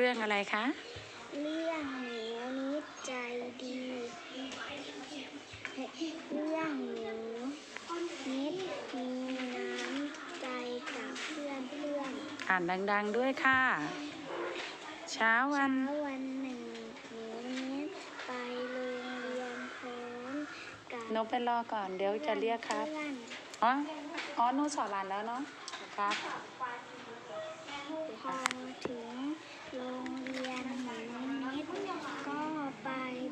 เรื่องอะไรคะ เรื่องหนูนิดใจดี เรื่องหนูนิดมีน้ำใจกับเพื่อนเพื่อนอ่านดังๆด้วยค่ะ เช้าวัน เช้าวันหนึ่งหนูนิดไปโรงเรียนพร้อมกับหนูไปรอก่อนเดี๋ยวจะเรียกครับเพื่อนอ๋อ อ๋อหนูสอนหลานแล้วเนาะ ครับ พอถึง โรงเรียนหนูนิดก็ไป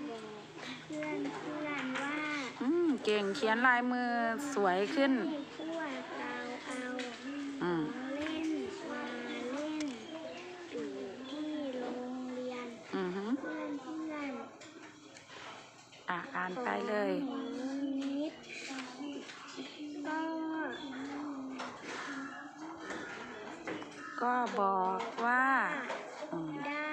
บอกเพื่อนเพื่อนว่าอืมเก่งเขียนลายมือสวยขึ้นพวกเราเอาอืมเล่นมาเล่นอยู่ที่โรงเรียนอือฮึเพื่อนเพื่อนอะอ่านไปเลยของหนูนิดก็ก็บอกว่าอืม ไ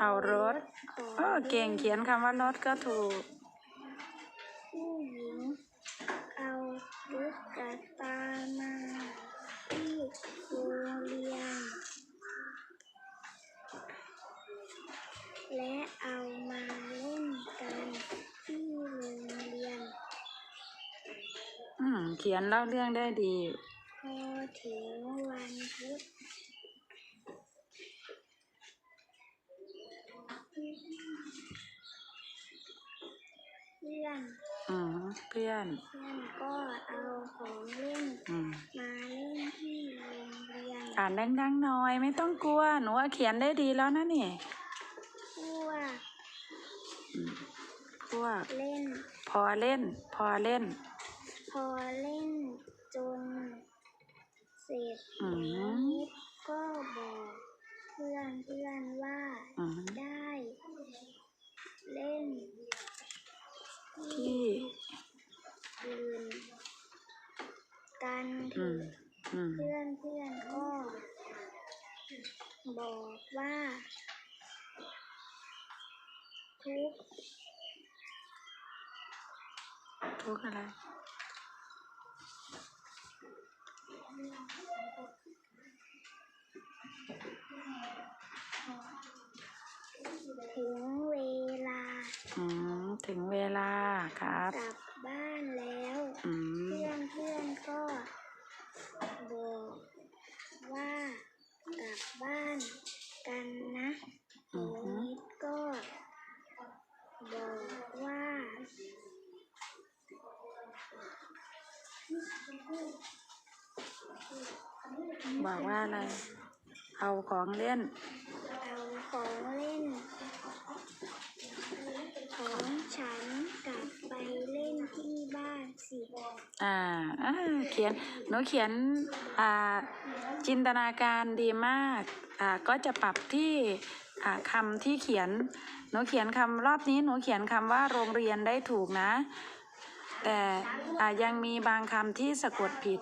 เอารถของเออเก่งเขียนคำว่ารถก็ถูก ผู้หญิง เอาตุ๊กตามาที่โรงเรียน และเอามาเล่นกันที่โรงเรียน อืมเขียนเล่าเรื่องได้ดี พอถึงวันพุธ พื่อน เพื่อนก็เอาของเล่นอืม มาเล่นที่โรงเรียนอ่านดังๆหน่อยไม่ต้องกลัว หนูว่าเขียนได้ดีแล้วนะนี่พวกอืมพวกเล่น พอเล่น พอเล่น พอเล่นจนเสร็จอืม นิดก็บอกเพื่อนเพื่อนว่า อืมได้เล่น ที่ อื่นกันเถ อืม อะ อืม เพื่อนเพื่อนก็บอกว่า ทุกทุกอะไรถึงเวลา อืม ถึงเวลาครับ บอกว่าอะไร เอาของเล่น เอาของเล่น ของฉันกลับไปเล่นที่บ้านสิอ่าอ่าเขียนหนูเขียนอ่าจินตนาการดีมากอ่าก็จะปรับที่อ่าคำที่เขียน หนูเขียนคำรอบนี้หนูเขียนคำว่าโรงเรียนได้ถูกนะ แต่อ่ายังมีบางคำที่สะกดผิด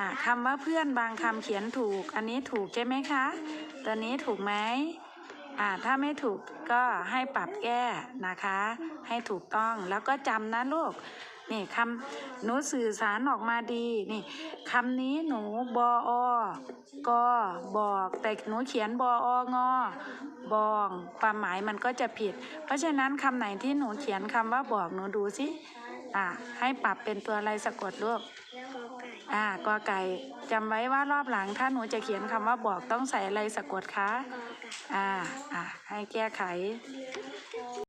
อ่าคำว่าเพื่อนบางคำเขียนถูก อันนี้ถูกใช่ไหมคะ ตัวนี้ถูกไหมอ่าถ้าไม่ถูกก็ให้ปรับแก้นะคะ ให้ถูกต้องแล้วก็จำนะลูกนี่คำหนูสื่อสารออกมาดีนี่คำนี้หนูบออกอบอกแต่หนูเขียนบอองอบองความหมายมันก็จะผิด เพราะฉะนั้นคำไหนที่หนูเขียนคำว่าบอกหนูดูสิอ่าให้ปรับเป็นตัวอะไรสะกดลูก อ่ากอไก่จำไว้ว่ารอบหลังถ้าหนูจะเขียนคำว่าบอกต้องใส่อะไรสะกดคะ อ่า อ่า ให้แก้ไข